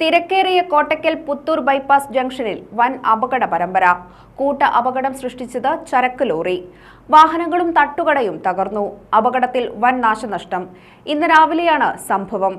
തിരക്കേറിയ കോട്ടക്കൽ പുത്തൂർ ബൈപ്പാസ് ജംഗ്ഷനിൽ വൻ അപകട പരമ്പര. കൂട്ട അപകടം സൃഷ്ടിച്ചത് ചരക്ക് ലോറി. വാഹനങ്ങളും തട്ടുകടയും തകർന്നു. അപകടത്തിൽ വൻ നാശനഷ്ടം. ഇന്ന് രാവിലെയാണ് സംഭവം.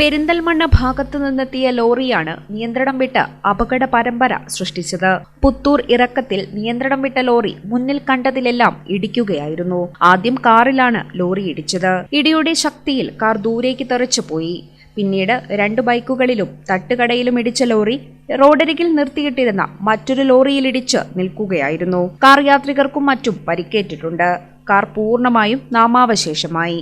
പെരിന്തൽമണ്ണ ഭാഗത്തു നിന്നെത്തിയ ലോറിയാണ് നിയന്ത്രണം വിട്ട് അപകട പരമ്പര സൃഷ്ടിച്ചത്. പുത്തൂർ ഇറക്കത്തിൽ നിയന്ത്രണം വിട്ട ലോറി മുന്നിൽ കണ്ടതിലെല്ലാം ഇടിക്കുകയായിരുന്നു. ആദ്യം കാറിലാണ് ലോറി ഇടിച്ചത്. ഇടിയുടെ ശക്തിയിൽ കാർ ദൂരേക്ക് തെറിച്ചു പോയി പിന്നീട് രണ്ട് ബൈക്കുകളിലും തട്ടുകടയിലും ഇടിച്ച ലോറി റോഡരികിൽ നിർത്തിയിട്ടിരുന്ന മറ്റൊരു ലോറിയിലിടിച്ച് നിൽക്കുകയായിരുന്നു. കാർ യാത്രികർക്കും മറ്റും പരിക്കേറ്റിട്ടുണ്ട്. കാർ പൂർണമായും നാമാവശേഷമായി.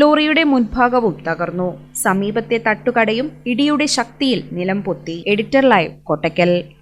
ലോറിയുടെ മുൻഭാഗവും തകർന്നു. സമീപത്തെ തട്ടുകടയും ഇടിയുടെ ശക്തിയിൽ നിലം പൊത്തി എഡിറ്റർ ലൈവ് കൊട്ടയ്ക്കൽ